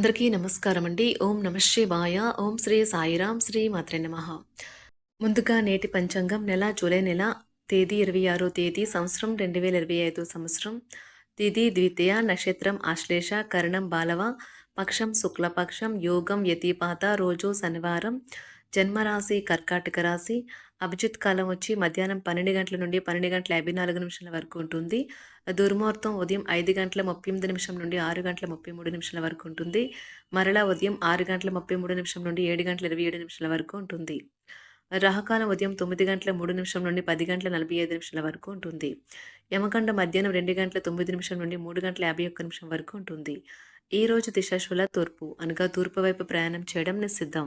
అందరికీ నమస్కారం అండి. ఓం నమ శివాయ. ఓం శ్రీ సాయిరాం శ్రీ మాత్రే నమ. ముందుగా నేటి పంచాంగం నెల జూలై నెల తేదీ ఇరవై ఆరో తేదీ సంవత్సరం రెండు వేల ఇరవై ఐదు సంవత్సరం. తిథి ద్వితీయ నక్షత్రం ఆశ్లేష కరణం బాలవ పక్షం శుక్లపక్షం యోగం యతిపాత రోజు శనివారం. జన్మరాశి కర్కాటక రాశి అభిజిత్ కాలం వచ్చి మధ్యాహ్నం పన్నెండు గంటల నుండి పన్నెండు గంటల యాభై నాలుగు నిమిషాల వరకు ఉంటుంది. దుర్ముహూర్తం ఉదయం ఐదు గంటల ముప్పై ఎనిమిది నిమిషం నుండి ఆరు గంటల ముప్పై మూడు నిమిషాల వరకు ఉంటుంది. మరలా ఉదయం ఆరు గంటల ముప్పై మూడు నిమిషం నుండి ఏడు గంటల ఇరవై ఏడు నిమిషాల వరకు ఉంటుంది. రహకాలం ఉదయం తొమ్మిది గంటల మూడు నిమిషం నుండి పది గంటల నలభై ఐదు నిమిషాల వరకు ఉంటుంది. యమకండ మధ్యాహ్నం రెండు గంటల తొమ్మిది నిమిషం నుండి మూడు గంటల యాభై ఒక్క నిమిషం వరకు ఉంటుంది. ఈ రోజు దిశాశుల తూర్పు అనగా తూర్పు వైపు ప్రయాణం చేయడం నిషిద్ధం.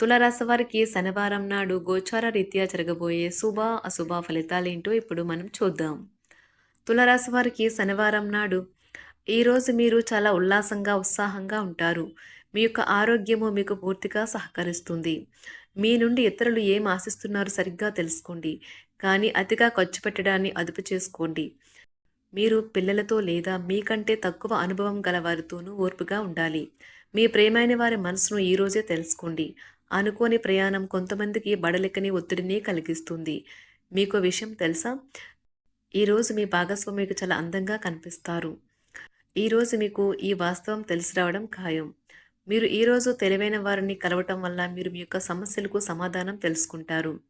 తులరాశి వారికి శనివారం నాడు గోచార రీత్యా జరగబోయే శుభ అశుభ ఫలితాలేంటో ఇప్పుడు మనం చూద్దాం. తులరాశి వారికి శనివారం నాడు ఈరోజు మీరు చాలా ఉల్లాసంగా ఉత్సాహంగా ఉంటారు. మీ యొక్క ఆరోగ్యము మీకు పూర్తిగా సహకరిస్తుంది. మీ నుండి ఇతరులు ఏం ఆశిస్తున్నారో సరిగ్గా తెలుసుకోండి. కానీ అతిగా ఖర్చు పెట్టడాన్ని అదుపు చేసుకోండి. మీరు పిల్లలతో లేదా మీకంటే తక్కువ అనుభవం గల వారితోనూ ఓర్పుగా ఉండాలి. మీ ప్రేమైన వారి మనసును ఈరోజే తెలుసుకోండి. అనుకోని ప్రయాణం కొంతమందికి బడలెక్కని ఒత్తిడిని కలిగిస్తుంది. మీకు విషయం తెలుసా? ఈరోజు మీ భాగస్వామికి చాలా అందంగా కనిపిస్తారు. ఈరోజు మీకు ఈ వాస్తవం తెలిసి రావడం ఖాయం. మీరు ఈరోజు తెలివైన వారిని కలవటం వల్ల మీరు మీ యొక్క సమస్యలకు సమాధానం తెలుసుకుంటారు.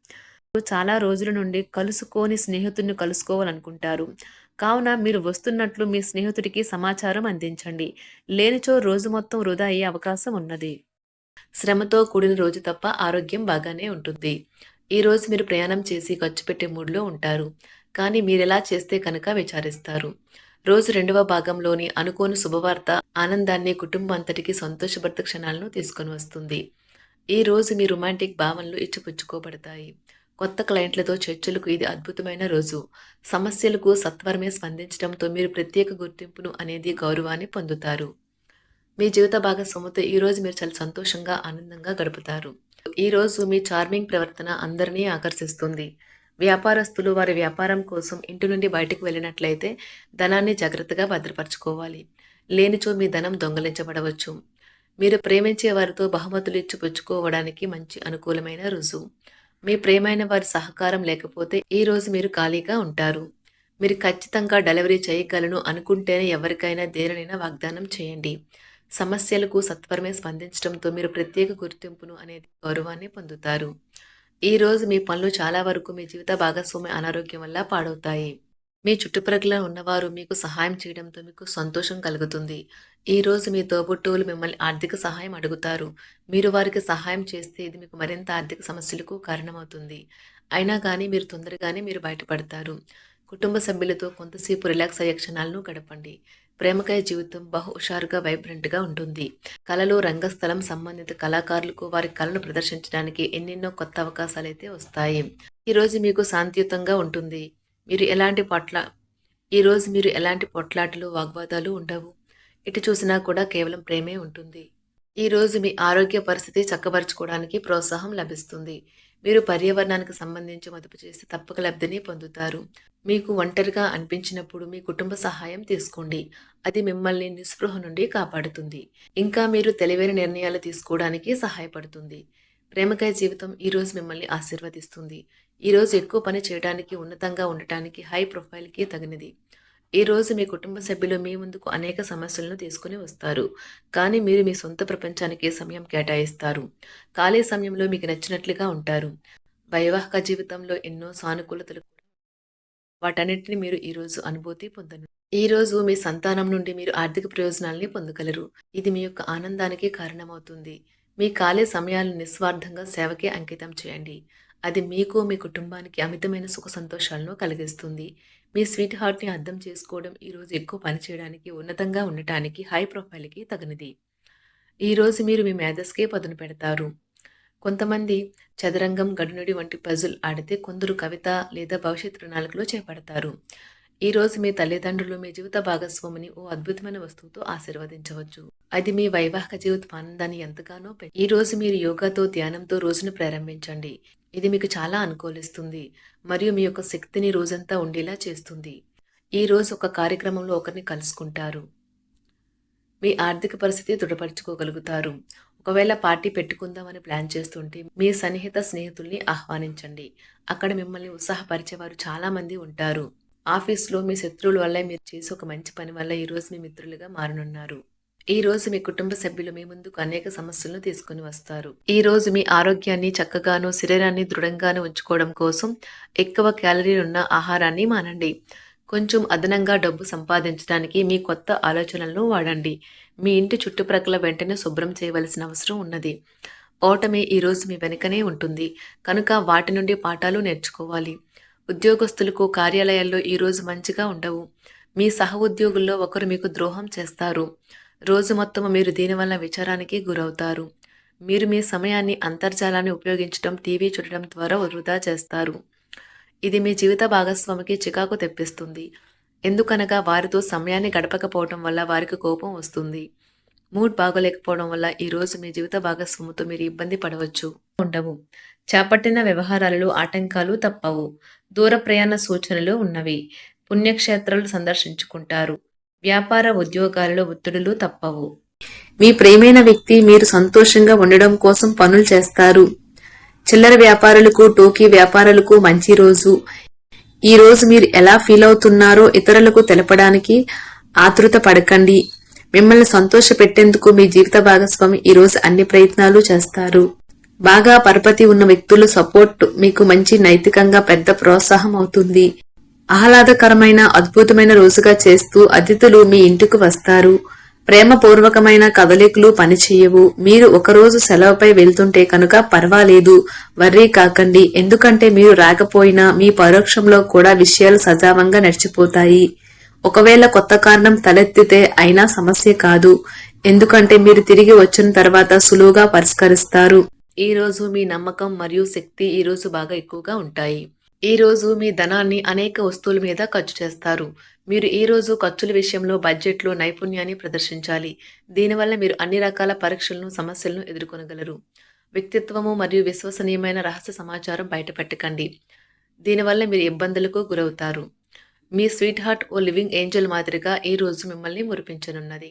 చాలా రోజుల నుండి కలుసుకోని స్నేహితుడిని కలుసుకోవాలనుకుంటారు. కావున మీరు వస్తున్నట్లు మీ స్నేహితుడికి సమాచారం అందించండి. లేనిచో రోజు మొత్తం వృధా అయ్యే అవకాశం ఉన్నది. శ్రమతో కూడిన రోజు తప్ప ఆరోగ్యం బాగానే ఉంటుంది. ఈ రోజు మీరు ప్రయాణం చేసి ఖర్చు పెట్టే మూడ్లో ఉంటారు. కానీ మీరెలా చేస్తే కనుక విచారిస్తారు. రోజు రెండవ భాగంలోని అనుకోని శుభవార్త ఆనందాన్ని కుటుంబం అంతటికి సంతోషభర్త క్షణాలను తీసుకొని వస్తుంది. ఈ రోజు మీ రొమాంటిక్ భావనలు ఇచ్చిపుచ్చుకోబడతాయి. కొత్త క్లయింట్లతో చర్చలకు ఇది అద్భుతమైన రోజు. సమస్యలకు సత్వరమే స్పందించడంతో మీరు ప్రత్యేక గుర్తింపును అనేది గౌరవాన్ని పొందుతారు. మీ జీవిత భాగస్వామితో ఈరోజు మీరు చాలా సంతోషంగా ఆనందంగా గడుపుతారు. ఈరోజు మీ చార్మింగ్ ప్రవర్తన అందరినీ ఆకర్షిస్తుంది. వ్యాపారస్తులు వారి వ్యాపారం కోసం ఇంటి నుండి బయటకు వెళ్ళినట్లయితే ధనాన్ని జాగ్రత్తగా భద్రపరచుకోవాలి. లేనిచో మీ ధనం దొంగలించబడవచ్చు. మీరు ప్రేమించే వారితో బహుమతులు ఇచ్చి పుచ్చుకోవడానికి మంచి అనుకూలమైన రుజువు. మీ ప్రేమైన వారి సహకారం లేకపోతే ఈ రోజు మీరు ఖాళీగా ఉంటారు. మీరు ఖచ్చితంగా డెలివరీ చేయగలను అనుకుంటేనే ఎవరికైనా దేనినైనా వాగ్దానం చేయండి. సమస్యలకు సత్వరమే స్పందించడంతో మీరు ప్రత్యేక గుర్తింపును అనేది గౌరవాన్ని పొందుతారు. ఈ రోజు మీ పనులు చాలా వరకు మీ జీవిత భాగస్వామి అనారోగ్యం వల్ల పాడవుతాయి. మీ చుట్టుప్రక్కల ఉన్నవారు మీకు సహాయం చేయడంతో మీకు సంతోషం కలుగుతుంది. ఈ రోజు మీ తోబుట్టువులు మిమ్మల్ని ఆర్థిక సహాయం అడుగుతారు. మీరు వారికి సహాయం చేస్తే ఇది మీకు మరింత ఆర్థిక సమస్యలకు కారణమవుతుంది. అయినా కానీ మీరు తొందరగానే మీరు బయటపడతారు. కుటుంబ సభ్యులతో కొంతసేపు రిలాక్స్ అయ్యే క్షణాలను గడపండి. ప్రేమకాయ జీవితం బహు హుషారుగా వైబ్రెంట్గా ఉంటుంది. కళలు రంగస్థలం సంబంధిత కళాకారులకు వారి కళను ప్రదర్శించడానికి ఎన్నెన్నో కొత్త అవకాశాలు అయితే వస్తాయి ఈరోజు మీకు శాంతియుతంగా ఉంటుంది. మీరు ఎలాంటి పొట్ల ఈరోజు మీరు ఎలాంటి పొట్లాటలు వాగ్వాదాలు ఉండవు. ఇటు చూసినా కూడా కేవలం ప్రేమే ఉంటుంది. ఈరోజు మీ ఆరోగ్య పరిస్థితి చక్కబరుచుకోవడానికి ప్రోత్సాహం లభిస్తుంది. మీరు పర్యావరణానికి సంబంధించి మదుపు చేసి తప్పక లబ్ధిని పొందుతారు. మీకు ఒంటరిగా అనిపించినప్పుడు మీ కుటుంబ సహాయం తీసుకోండి. అది మిమ్మల్ని నిస్పృహ నుండి కాపాడుతుంది. ఇంకా మీరు తెలివైన నిర్ణయాలు తీసుకోవడానికి సహాయపడుతుంది. ప్రేమకాయ జీవితం ఈరోజు మిమ్మల్ని ఆశీర్వదిస్తుంది. ఈరోజు ఎక్కువ పని చేయడానికి ఉన్నతంగా ఉండటానికి హై ప్రొఫైల్కి తగినది. ఈరోజు మీ కుటుంబ సభ్యులు మీ ముందుకు అనేక సమస్యలను తీసుకుని వస్తారు. కానీ మీరు మీ సొంత ప్రపంచానికి సమయం కేటాయిస్తారు. ఖాళీ సమయంలో మీకు నచ్చినట్లుగా ఉంటారు. వైవాహిక జీవితంలో ఎన్నో సానుకూలతలు వాటన్నిటిని మీరు ఈరోజు అనుభూతి పొందను. ఈరోజు మీ సంతానం నుండి మీరు ఆర్థిక ప్రయోజనాల్ని పొందగలరు ఇది మీ యొక్క ఆనందానికి కారణమవుతుంది. మీ ఖాళీ సమయాలను నిస్వార్థంగా సేవకే అంకితం చేయండి. అది మీకు మీ కుటుంబానికి అమితమైన సుఖ సంతోషాలను కలిగిస్తుంది. మీ స్వీట్ హార్ట్ని అర్థం చేసుకోవడం ఈరోజు ఎక్కువ పని చేయడానికి ఉన్నతంగా ఉండటానికి హై ప్రొఫైల్కి తగినది. ఈరోజు మీరు మీ మేధస్కే పదును పెడతారు. కొంతమంది చదరంగం గడునుడి వంటి పజుల్ ఆడితే కొందరు కవిత లేదా భవిష్యత్ ప్రణాళికలో చేపడతారు. ఈ రోజు మీ తల్లిదండ్రులు మీ జీవిత భాగస్వామిని ఓ అద్భుతమైన వస్తువుతో ఆశీర్వదించవచ్చు. అది మీ వైవాహిక జీవిత ఆనందాన్ని ఎంతగానో ఈ రోజు మీరు యోగాతో ధ్యానంతో రోజును ప్రారంభించండి. ఇది మీకు చాలా అనుకూలిస్తుంది మరియు మీ యొక్క శక్తిని రోజంతా ఉండేలా చేస్తుంది. ఈ రోజు ఒక కార్యక్రమంలో ఒకరిని కలుసుకుంటారు. మీ ఆర్థిక పరిస్థితి దృఢపరచుకోగలుగుతారు. ఒకవేళ పార్టీ పెట్టుకుందామని ప్లాన్ చేస్తుంటే మీ సన్నిహిత స్నేహితుల్ని ఆహ్వానించండి. అక్కడ మిమ్మల్ని ఉత్సాహపరిచేవారు చాలామంది ఉంటారు. ఆఫీస్లో మీ శత్రువుల వల్ల మీరు చేసే ఒక మంచి పని వల్ల ఈరోజు మీ మిత్రులుగా మారనున్నారు. ఈ రోజు మీ కుటుంబ సభ్యులు మీ ముందుకు అనేక సమస్యలను తీసుకుని వస్తారు. ఈ రోజు మీ ఆరోగ్యాన్ని చక్కగాను శరీరాన్ని దృఢంగాను ఉంచుకోవడం కోసం ఎక్కువ క్యాలరీలు ఉన్న ఆహారాన్ని మానండి. కొంచెం అదనంగా డబ్బు సంపాదించడానికి మీ కొత్త ఆలోచనలను వాడండి. మీ ఇంటి చుట్టుప్రక్కల వెంటనే శుభ్రం చేయవలసిన అవసరం ఉన్నది. ఓటమి ఈరోజు మీ వెనుకనే ఉంటుంది. కనుక వాటి నుండి పాఠాలు నేర్చుకోవాలి. ఉద్యోగస్తులకు కార్యాలయాల్లో ఈరోజు మంచిగా ఉండవు. మీ సహ ఉద్యోగుల్లో ఒకరు మీకు ద్రోహం చేస్తారు. రోజు మొత్తం మీరు దీనివల్ల విచారానికి గురవుతారు. మీరు మీ సమయాన్ని అంతర్జాలాన్ని ఉపయోగించడం టీవీ చూడటం ద్వారా వృధా చేస్తారు. ఇది మీ జీవిత భాగస్వామికి చికాకు తెప్పిస్తుంది. ఎందుకనగా వారితో సమయాన్ని గడపకపోవడం వల్ల వారికి కోపం వస్తుంది. మూడ్ బాగోలేకపోవడం వల్ల ఈరోజు మీ జీవిత భాగస్వామితో మీరు ఇబ్బంది పడవచ్చు. ఉండవు. చేపట్టిన వ్యవహారాలలో ఆటంకాలు తప్పవు. దూర ప్రయాణ సూచనలు ఉన్నవి. పుణ్యక్షేత్రాలు సందర్శించుకుంటారు. వ్యాపార ఉద్యోగాలలో ఒత్తిడులు తప్పవు. మీ ప్రేమైన వ్యక్తి మీరు సంతోషంగా ఉండడం కోసం పనులు చేస్తారు. చిల్లర వ్యాపారులకు టోకీ వ్యాపారులకు మంచి రోజు. ఈ రోజు మీరు ఎలా ఫీల్ అవుతున్నారో ఇతరులకు తెలపడానికి ఆతృత పడకండి. మిమ్మల్ని సంతోష పెట్టేందుకు మీ జీవిత భాగస్వామి ఈ రోజు అన్ని ప్రయత్నాలు చేస్తారు. బాగా పరపతి ఉన్న వ్యక్తులు సపోర్ట్ మీకు మంచి నైతికంగా పెద్ద ప్రోత్సాహం అవుతుంది. ఆహ్లాదకరమైన అద్భుతమైన రోజుగా చేస్తూ అతిథులు మీ ఇంటికి వస్తారు. ప్రేమపూర్వకమైన కదలికలు పనిచేయవు. మీరు ఒకరోజు సెలవుపై వెళ్తుంటే కనుక పర్వాలేదు. వర్రీ కాకండి. ఎందుకంటే మీరు రాకపోయినా మీ పరోక్షంలో కూడా విషయాలు సజావంగా నడిచిపోతాయి. ఒకవేళ కొత్త కారణం తలెత్తితే అయినా సమస్య కాదు. ఎందుకంటే మీరు తిరిగి వచ్చిన తర్వాత సులువుగా పరిష్కరిస్తారు. ఈ రోజు మీ నమ్మకం మరియు శక్తి ఈ రోజు బాగా ఎక్కువగా ఉంటాయి. ఈ రోజు మీ ధనాన్ని అనేక వస్తువుల మీద ఖర్చు చేస్తారు. మీరు ఈ రోజు ఖర్చుల విషయంలో బడ్జెట్లో నైపుణ్యాన్ని ప్రదర్శించాలి. దీనివల్ల మీరు అన్ని రకాల పరీక్షలను సమస్యలను ఎదుర్కొనగలరు. వ్యక్తిత్వము మరియు విశ్వసనీయమైన రహస్య సమాచారం బయటపెట్టకండి. దీనివల్ల మీరు ఇబ్బందులకు గురవుతారు. మీ స్వీట్ హార్ట్ ఓ లివింగ్ ఏంజల్ మాదిరిగా ఈ రోజు మిమ్మల్ని మురిపించనున్నది.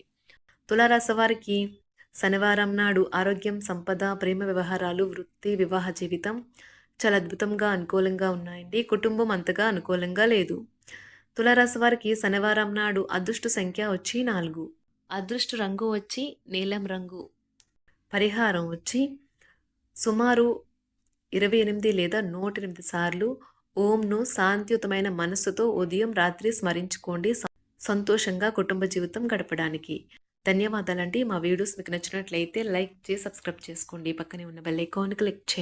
తులారాశివారికి శనివారం నాడు ఆరోగ్యం సంపద ప్రేమ వ్యవహారాలు వృత్తి వివాహ జీవితం చాలా అద్భుతంగా అనుకూలంగా ఉన్నాయండి. కుటుంబం అంతగా అనుకూలంగా లేదు. తులారాశి వారికి శనివారం నాడు అదృష్ట సంఖ్య వచ్చి నాలుగు. అదృష్ట రంగు వచ్చి నీలం రంగు. పరిహారం వచ్చి సుమారు ఇరవై ఎనిమిది లేదా నూట ఎనిమిది సార్లు ఓంను శాంతియుతమైన మనస్సుతో ఉదయం రాత్రి స్మరించుకోండి. సంతోషంగా కుటుంబ జీవితం గడపడానికి. ధన్యవాదాలండి. మా వీడియోస్ మీకు నచ్చినట్లయితే లైక్ చేసి సబ్స్క్రైబ్ చేసుకోండి. పక్కనే ఉన్న బెల్ ఐకాన్ క్లిక్ చేయండి.